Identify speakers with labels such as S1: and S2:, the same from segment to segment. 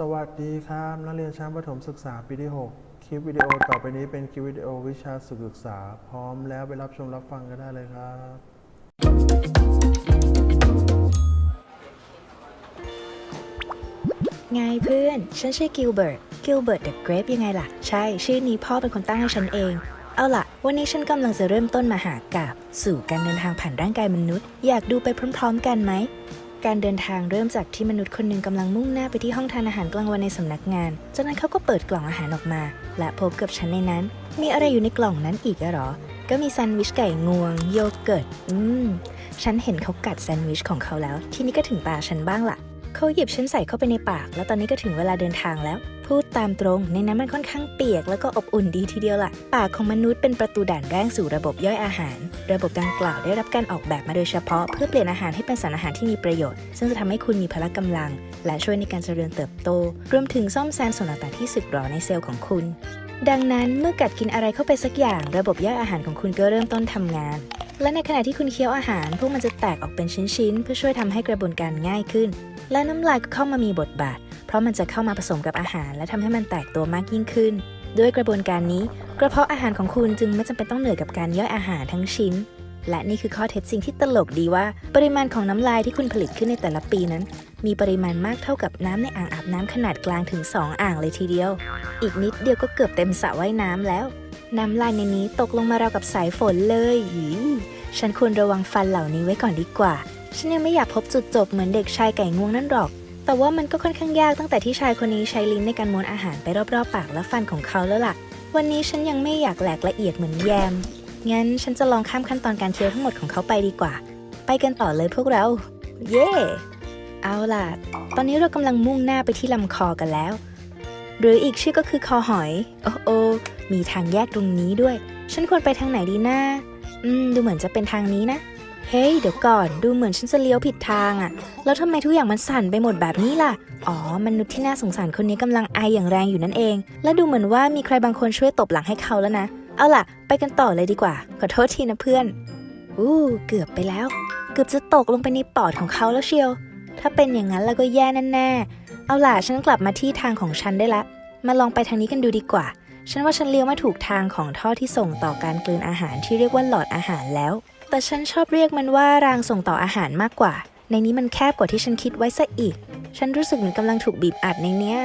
S1: สวัสดีครับ นักเรียนชั้นประถมศึกษาปีที่ 6 คลิปวิดีโอต่อไปนี้เป็นคลิปวิดีโอวิชาศึกษา พร้อมแล้วไปรับชมรับฟังกันได้เลยครับ
S2: ไงเพื่อน ฉันชื่อกิลเบิร์ต กิลเบิร์ตเดอะเกรฟยังไงล่ะ ใช่ ชื่อนี้พ่อเป็นคนตั้งให้ฉันเอง เอาล่ะ วันนี้ฉันกำลังจะเริ่มต้นมหากาบสู่การเดินทางผ่านร่างกายมนุษย์ อยากดูไปพร้อม ๆ กันไหม การเดินทางเริ่มจากที่มนุษย์คนหนึ่งกำลังมุ่งหน้าไปที่ห้องทานอาหารกลางวันในสำนักงาน จากนั้นเขาก็เปิดกล่องอาหารออกมา และพบกับฉันในนั้น มีอะไรอยู่ในกล่องนั้นอีกอะหรอ ก็มีแซนด์วิชไก่งวง โยเกิร์ต อืม ฉันเห็นเขากัดแซนด์วิชของเขาแล้ว ทีนี้ก็ถึงตาฉันบ้างล่ะ เขาหยิบฉันใส่เข้าไปในปาก แล้วตอนนี้ก็ถึงเวลาเดินทางแล้ว พูดตามตรง ในนั้นมันค่อนข้างเปียกแล้วก็อบอุ่นดีทีเดียวล่ะ ปากของมนุษย์เป็นประตูด่านแรกสู่ระบบย่อยอาหาร ระบบดังกล่าวได้รับการออกแบบมาโดยเฉพาะ เพื่อเปลี่ยนอาหารให้เป็นสารอาหารที่มีประโยชน์ ซึ่งจะทำให้คุณมีพละกำลัง และช่วยในการเจริญเติบโต รวมถึงซ่อมแซมส่วนต่างๆที่สึกหรอในเซลล์ของคุณ ดังนั้นเมื่อกัดกินอะไรเข้าไปสักอย่าง ระบบย่อยอาหารของคุณก็เริ่มต้นทำงานและในขณะที่คุณเคี้ยวอาหาร พวกมันจะแตกออกเป็นชิ้นๆ เพื่อช่วยทำให้กระบวนการง่ายขึ้น และน้ำลายก็เข้ามามีบทบาท เพราะมันจะเข้ามาผสมกับอาหาร และทำให้มันแตกตัวมากยิ่งขึ้น ด้วยกระบวนการนี้ กระเพาะอาหารของคุณจึงไม่จำเป็นต้องเหนื่อยกับการย่อยอาหารทั้งชิ้น และนี่คือข้อเท็จจริงที่ตลกดีว่า ปริมาณของน้ำลายที่คุณผลิตขึ้นในแต่ละปีนั้น มีปริมาณมากเท่ากับน้ำในอ่างอาบน้ำขนาดกลางถึง 2 อ่างเลยทีเดียว อีกนิดเดียวก็เกือบเต็มสระว่ายน้ำแล้ว น้ำลายในนี้ตกลงมาราวกับสายฝนเลยฉันควรระวังฟันเหล่านี้ไว้ก่อนดีกว่า ฉันยังไม่อยากพบจุดจบเหมือนเด็กชายไก่งวงนั่นหรอก แต่ว่ามันก็ค่อนข้างยากตั้งแต่ที่ชายคนนี้ใช้ลิ้นในการม้วนอาหารไปรอบๆปากและฟันของเขาแล้วล่ะ วันนี้ฉันยังไม่อยากแหลกละเอียดเหมือนแยม งั้นฉันจะลองข้ามขั้นตอนการเคี้ยวทั้งหมดของเขาไปดีกว่า ไปกันต่อเลยพวกเรา เย่เอาล่ะ ตอนนี้เรากำลังมุ่งหน้าไปที่ลำคอกันแล้ว หรืออีกชื่อก็คือคอหอย โอ้โอมีทางแยกตรงนี้ด้วย ฉันควรไปทางไหนดีนะอืม ดูเหมือนจะเป็นทางนี้นะ เฮ้ย เดี๋ยวก่อน ดูเหมือนฉันจะเลี้ยวผิดทางอะแล้วทำไมทุกอย่างมันสั่นไปหมดแบบนี้ล่ะ อ๋อ มนุษย์ที่น่าสงสารคนนี้กำลังไออย่างแรงอยู่นั่นเอง และดูเหมือนว่ามีใครบางคนช่วยตบหลังให้เขาแล้วนะ เอาล่ะ ไปกันต่อเลยดีกว่า ขอโทษทีนะเพื่อน อู้ เกือบไปแล้ว เกือบจะตกลงไปในปอดของเขาแล้วเชียว ถ้าเป็นอย่างนั้นแล้วก็แย่แน่ๆ เอาล่ะ ฉันกลับมาที่ทางของฉันได้ละ มาลองไปทางนี้กันดูดีกว่า ฉันว่าฉันเลี้ยวมาถูกทางของท่อที่ส่งต่อการกลืนอาหารที่เรียกว่าหลอดอาหารแล้ว แต่ฉันชอบเรียกมันว่ารางส่งต่ออาหารมากกว่า ในนี้มันแคบกว่าที่ฉันคิดไว้ซะอีก ฉันรู้สึกเหมือนกำลังถูกบีบอัดในเนี้ย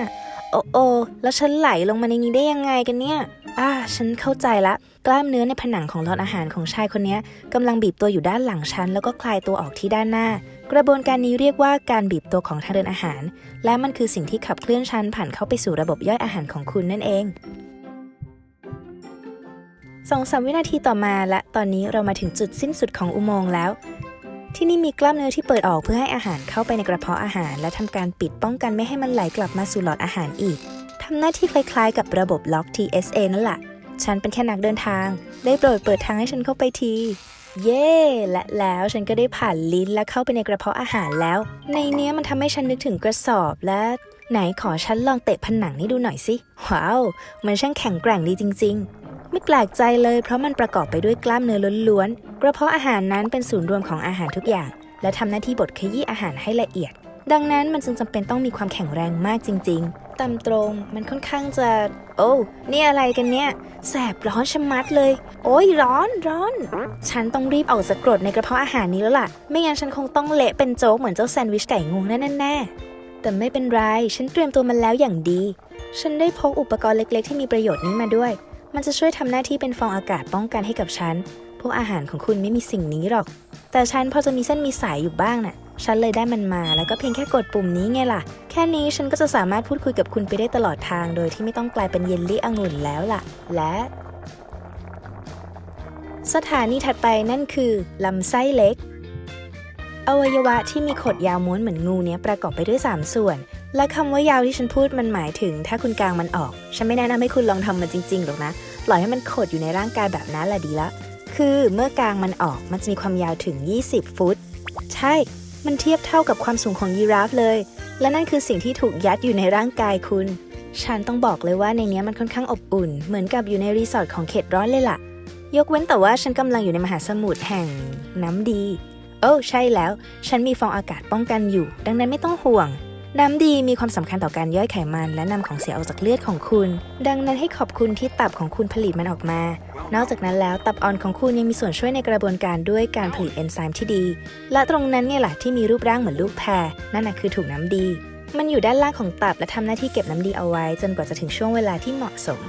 S2: โอ้โอแล้วฉันไหลลงมาในนี้ได้ยังไงกันเนี่ย อ่า ฉันเข้าใจละ กล้ามเนื้อในผนังของหลอดอาหารของชายคนนี้กำลังบีบตัวอยู่ด้านหลังฉันแล้วก็คลายตัวออกที่ด้านหน้า กระบวนการนี้เรียกว่าการบีบตัวของทางเดินอาหาร และมันคือสิ่งที่ขับเคลื่อนฉันผ่านเข้าไปสู่ระบบย่อยอาหารของคุณนั่นเอง สองสามวินาทีต่อมาและตอนนี้เรามาถึงจุดสิ้นสุดของอุโมงค์แล้ว ที่นี่มีกล้ามเนื้อที่เปิดออกเพื่อให้อาหารเข้าไปในกระเพาะอาหาร และทำการปิดป้องกันไม่ให้มันไหลกลับมาสู่หลอดอาหารอีกทำหน้าที่คล้ายๆ กับระบบล็อก TSA นั่นแหละฉันเป็นแค่นักเดินทาง ได้โปรดเปิดทางให้ฉันเข้าไปที เย้และแล้วฉันก็ได้ผ่านลิ้นและเข้าไปในกระเพาะอาหารแล้ว ในเนี้ยมันทำให้ฉันนึกถึงกระสอบและ ไหนขอฉันลองเตะผนังนี่ดูหน่อยสิ ว้าว มันช่างแข็งแกร่งดีจริง ๆ ไม่แปลกใจเลยเพราะมันประกอบไปด้วยกล้ามเนื้อล้วนๆ กระเพาะอาหารนั้นเป็นศูนย์รวมของอาหารทุกอย่าง และทำหน้าที่บดขยี้อาหารให้ละเอียด ดังนั้นมันจึงจำเป็นต้องมีความแข็งแรงมากจริง ๆตามตรงมันค่อนข้างจะ โอ้นี่อะไรกันเนี่ย แสบร้อนชะมัดเลย โอ้ยร้อนร้อน ฉันต้องรีบออกจากกรดในกระเพาะอาหารนี้แล้วล่ะ ไม่งั้นฉันคงต้องเละเป็นโจ๊กเหมือนเจ้าแซนด์วิชไก่งวงแน่แน่ๆแต่ไม่เป็นไร ฉันเตรียมตัวมันแล้วอย่างดี ฉันได้พกอุปกรณ์เล็ก ๆ ที่มีประโยชน์นี้มาด้วย มันจะช่วยทำหน้าที่เป็นฟองอากาศป้องกันให้กับฉัน พวกอาหารของคุณไม่มีสิ่งนี้หรอก แต่ฉันพอจะมีเส้นมีสายอยู่บ้างน่ะ ฉันเลยได้มันมาแล้วก็เพียงแค่กดปุ่มนี้ไงล่ะ แค่นี้ฉันก็จะสามารถพูดคุยกับคุณไปได้ตลอดทาง โดยที่ไม่ต้องกลายเป็นเยลลี่องุ่นแล้วล่ะ และ สถานีถัดไปนั่นคือลำไส้เล็ก อวัยวะที่มีขดยาวม้วนเหมือนงูเนี้ยประกอบไปด้วย 3 ส่วน และคำว่ายาวที่ฉันพูดมันหมายถึง ถ้าคุณกลางมันออก ฉันไม่แนะนำให้คุณลองทำมันจริงๆหรอกนะ ปล่อยให้มันขดอยู่ในร่างกายแบบนั้นแหละดีละ คือเมื่อกางมันออกมันจะมีความยาวถึง 20 ฟุต ใช่ มันเทียบเท่ากับความสูงของยีราฟเลย และนั่นคือสิ่งที่ถูกยัดอยู่ในร่างกายคุณ ฉันต้องบอกเลยว่าในนี้มันค่อนข้างอบอุ่น เหมือนกับอยู่ในรีสอร์ทของเขตร้อนเลยล่ะ ยกเว้นแต่ว่าฉันกำลังอยู่ในมหาสมุทรแห่งน้ำดี โอ้ใช่แล้ว ฉันมีฟองอากาศป้องกันอยู่ ดังนั้นไม่ต้องห่วง น้ำดีมีความสำคัญต่อการย่อยไขมัน และนำของเสียออกจากเลือดของคุณ ดังนั้นให้ขอบคุณที่ตับของคุณผลิตมันออกมา นอกจากนั้นแล้วตับอ่อนของคุณยังมีส่วนช่วยในกระบวนการด้วยการผลิตเอนไซม์ที่ดี และตรงนั้นเนี่ยแหละที่มีรูปร่างเหมือนลูกแพรนั่นน่ะคือถุงน้ำดี มันอยู่ด้านล่างของตับและทำหน้าที่เก็บน้ำดีเอาไว้ จนกว่าจะถึงช่วงเวลาที่เหมาะสม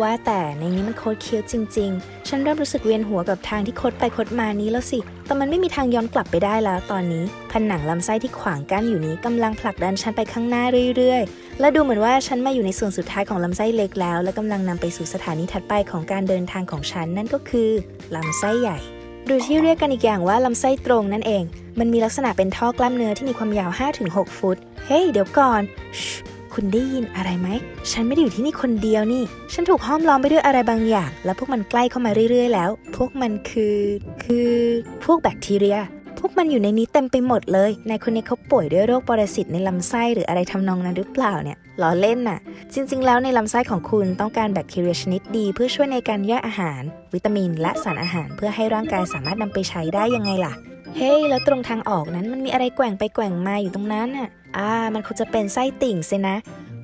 S2: ว่าแต่ในนี้มันโคตรเคี้ยวจริง ๆ ฉันเริ่มรู้สึกเวียนหัวกับทางที่คดไปคดมานี้แล้วสิ แต่มันไม่มีทางย้อนกลับไปได้แล้วตอนนี้ ผนังลำไส้ที่ขวางกั้นอยู่นี้กำลังผลักดันฉันไปข้างหน้าเรื่อย ๆ และดูเหมือนว่าฉันมาอยู่ในส่วนสุดท้ายของลำไส้เล็กแล้ว และกำลังนำไปสู่สถานีถัดไปของการเดินทางของฉันนั่นก็คือลำไส้ใหญ่หรือที่เรียกกันอีกอย่างว่าลำไส้ตรงนั่นเอง มันมีลักษณะเป็นท่อกล้ามเนื้อที่มีความยาว 5-6 ฟุต เฮ้ย เดี๋ยวก่อนช คุณได้ยินอะไรไหม ฉันไม่ได้อยู่ที่นี่คนเดียวนี่ ฉันถูกห้อมล้อมไปด้วยอะไรบางอย่าง และพวกมันใกล้เข้ามาเรื่อยๆ แล้ว พวกมันคือ คือพวกแบคทีเรีย พวกมันอยู่ในนี้เต็มไปหมดเลย นายคนนี้เขาป่วยด้วยโรคปรสิตในลำไส้หรืออะไรทำนองนั้นหรือเปล่าเนี่ยล้อเล่นน่ะ จริง ๆ แล้วในลำไส้ของคุณต้องการแบคทีเรียชนิดดีเพื่อช่วยในการย่อยอาหาร วิตามิน และสารอาหาร เพื่อให้ร่างกายสามารถนำไปใช้ได้ยังไงล่ะ เฮ้ยแล้วตรงทางออกนั้นมันมีอะไรแกว่งไปแกว่งมาอยู่ตรงนั้นน่ะ อ่า มันคงจะเป็นไส้ติ่งสินะ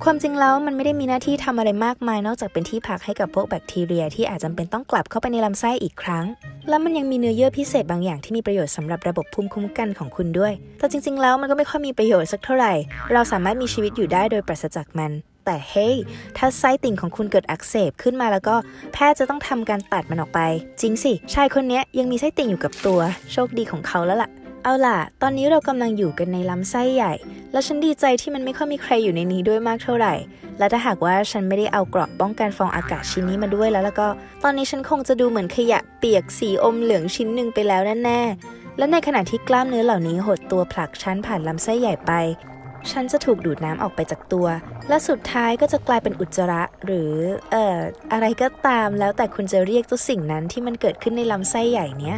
S2: ความจริงแล้วมันไม่ได้มีหน้าที่ทำอะไรมากมาย นอกจากเป็นที่พักให้กับพวกแบคทีเรีย ที่อาจจำเป็นต้องกลับเข้าไปในลำไส้อีกครั้ง แล้วมันยังมีเนื้อเยื่อพิเศษบางอย่างที่มีประโยชน์สำหรับระบบภูมิคุ้มกันของคุณด้วย แต่จริง ๆ แล้วมันก็ไม่ค่อยมีประโยชน์สักเท่าไหร่ เราสามารถมีชีวิตอยู่ได้โดยปราศจากมัน แต่เฮ้ยถ้าไส้ติ่งของคุณเกิดอักเสบขึ้นมาแล้วก็แพทย์จะต้องทำการตัดมันออกไป จริงสิชายคนนี้ยยังมีไส้ติ่งอยู่กับตัว โชคดีของเขาแล้วล่ะเอาล่ะ ตอนนี้เรากำลังอยู่กันในลำไส้ใหญ่ และฉันดีใจที่มันไม่ค่อยมีใครอยู่ในนี้ด้วยมากเท่าไหร่ และถ้าหากว่าฉันไม่ได้เอาเกราะป้องกันฟองอากาศชิ้นนี้มาด้วยแล้วแล้วก็ ตอนนี้ฉันคงจะดูเหมือนขยะเปียกสีอมเหลืองชิ้นหนึ่งไปแล้วแน่ๆและในขณะที่กล้ามเนื้อเหล่านี้หดตัวผลักฉันผ่านลำไส้ใหญ่ไป ฉันจะถูกดูดน้ำออกไปจากตัว และสุดท้ายก็จะกลายเป็นอุจจาระ หรือ เอ่อ อะไรก็ตามแล้วแต่คุณจะเรียกเจ้าสิ่งนั้นที่มันเกิดขึ้นในลำไส้ใหญ่เนี้ย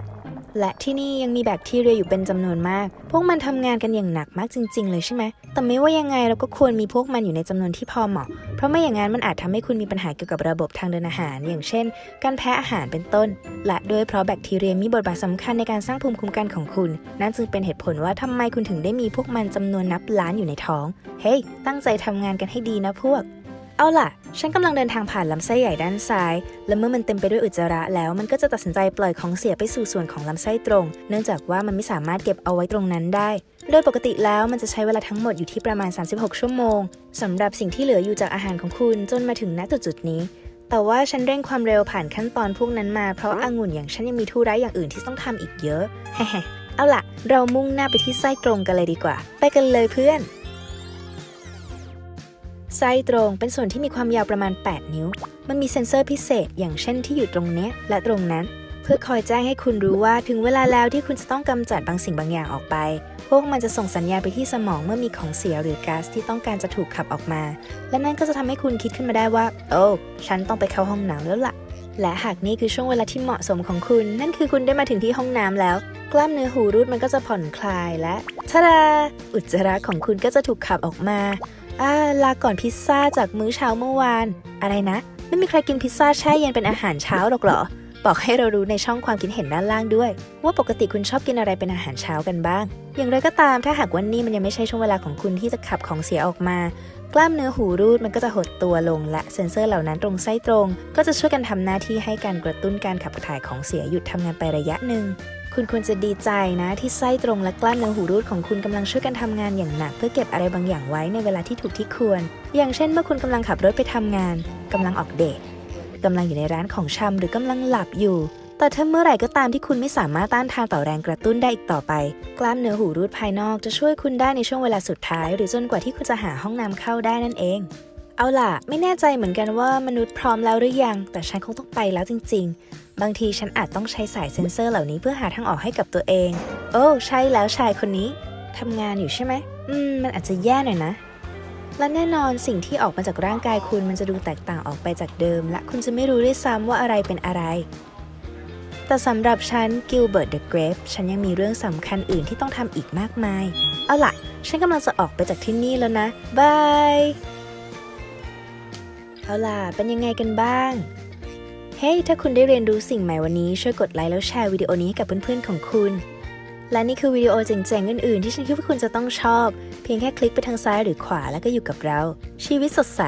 S2: และที่นี่ยังมีแบคทีเรียอยู่เป็นจำนวนมาก พวกมันทำงานกันอย่างหนักมากจริง ๆ เลยใช่ไหม แต่ไม่ว่ายังไงเราก็ควรมีพวกมันอยู่ในจำนวนที่พอเหมาะ เพราะไม่อย่างนั้นมันอาจทำให้คุณมีปัญหาเกี่ยวกับระบบทางเดินอาหาร อย่างเช่น การแพ้อาหารเป็นต้น และด้วยเพราะแบคทีเรียมีบทบาทสำคัญในการสร้างภูมิคุ้มกันของคุณ นั่นจึงเป็นเหตุผลว่าทำไมคุณถึงได้มีพวกมันจำนวนนับล้านอยู่ในท้อง เฮ้ย ตั้งใจทำงานกันให้ดีนะพวก เอาล่ะ ฉันกำลังเดินทางผ่านลำไส้ใหญ่ด้านซ้าย และเมื่อมันเต็มไปด้วยอุจจาระแล้ว มันก็จะตัดสินใจปล่อยของเสียไปสู่ส่วนของลำไส้ตรง เนื่องจากว่ามันไม่สามารถเก็บเอาไว้ตรงนั้นได้ โดยปกติแล้วมันจะใช้เวลาทั้งหมดอยู่ที่ประมาณ 36 ชั่วโมงสำหรับสิ่งที่เหลืออยู่จากอาหารของคุณจนมาถึงณจุดๆนี้แต่ว่าฉันเร่งความเร็วผ่านขั้นตอนพวกนั้นมาเพราะองุ่นอย่างฉันยังมีธุระอย่างอื่นที่ต้องทำอีกเยอะแฮๆเอาล่ะ เรามุ่งหน้าไปที่ไส้ตรงกันเลยดีกว่า ไปกันเลยเพื่อน ไส้ตรงเป็นส่วนที่มีความยาวประมาณ 8 นิ้ว มันมีเซ็นเซอร์พิเศษ อย่างเช่นที่อยู่ตรงเนี้ยและตรงนั้น เพื่อคอยแจ้งให้คุณรู้ว่าถึงเวลาแล้วที่คุณจะต้องกำจัดบางสิ่งบางอย่างออกไป พวกมันจะส่งสัญญาณไปที่สมองเมื่อมีของเสียหรือก๊าซที่ต้องการจะถูกขับออกมา และนั่นก็จะทำให้คุณคิดขึ้นมาได้ว่า โอ้ฉันต้องไปเข้าห้องน้ำแล้วล่ะ และหากนี่คือช่วงเวลาที่เหมาะสมของคุณ นั่นคือคุณได้มาถึงที่ห้องน้ำแล้ว กล้ามเนื้อหูรูดมันก็จะผ่อนคลายและทะดาอุจจาระของคุณก็จะถูกขับออกมา อ่าลาก่อนพิซซ่าจากมื้อเช้าเมื่อวาน อะไรนะ ไม่มีใครกินพิซซ่าแช่เย็นเป็นอาหารเช้าหรอกเหรอ บอกให้เรารู้ในช่องความคิดเห็นด้านล่างด้วย ว่าปกติคุณชอบกินอะไรเป็นอาหารเช้ากันบ้าง อย่างไรก็ตามถ้าหากว่านี่มันยังไม่ใช่ช่วงเวลาของคุณที่จะขับของเสียออกมา กล้ามเนื้อหูรูดมันก็จะหดตัวลง และเซ็นเซอร์เหล่านั้นตรงไส้ตรง ก็จะช่วยกันทำหน้าที่ให้การกระตุ้นการขับถ่ายของเสียหยุดทำงานไประยะหนึ่ง คุณควรจะดีใจนะที่ไส้ตรงและกล้ามเนื้อหูรูดของคุณกำลังช่วยกันทำงานอย่างหนัก เพื่อเก็บอะไรบางอย่างไว้ในเวลาที่ถูกที่ควร อย่างเช่นเมื่อคุณกำลังขับรถไปทำงานกำลังออกเดทกำลังอยู่ในร้านของชำหรือกำลังหลับอยู่ แต่ถ้าเมื่อไหร่ก็ตามที่คุณไม่สามารถต้านทานต่อแรงกระตุ้นได้อีกต่อไป กล้ามเนื้อหูรูดภายนอกจะช่วยคุณได้ในช่วงเวลาสุดท้าย หรือจนกว่าที่คุณจะหาห้องน้ำเข้าได้นั่นเองเอาล่ะ ไม่แน่ใจเหมือนกันว่ามนุษย์พร้อมแล้วหรือยัง แต่ฉันคงต้องไปแล้วจริง ๆ บางทีฉันอาจต้องใช้สายเซ็นเซอร์เหล่านี้เพื่อหาทางออกให้กับตัวเอง โอ้ใช่แล้วชายคนนี้ทำงานอยู่ใช่ไหมอืม มันอาจจะแย่หน่อยนะ และแน่นอนสิ่งที่ออกมาจากร่างกายคุณมันจะดูแตกต่างออกไปจากเดิม และคุณจะไม่รู้ด้วยซ้ำว่าอะไรเป็นอะไร แต่สำหรับฉันกิลเบิร์ตเดอะเกรฟฉันยังมีเรื่องสำคัญอื่นที่ต้องทำอีกมากมาย เอาล่ะ ฉันกำลังจะออกไปจากที่นี่แล้วนะบายเอาล่ะเป็นยังไงกันบ้าง เฮ้ยถ้าคุณได้เรียนรู้สิ่งใหม่วันนี้ ช่วยกดไลค์แล้วแชร์วิดีโอนี้ให้กับเพื่อนๆของคุณ และนี่คือวิดีโอเจ๋งๆอื่นๆ ที่ฉันคิดว่าคุณจะต้องชอบ เพียงแค่คลิกไปทางซ้ายหรือขวาแล้วก็อยู่กับเรา ชีวิตสดใส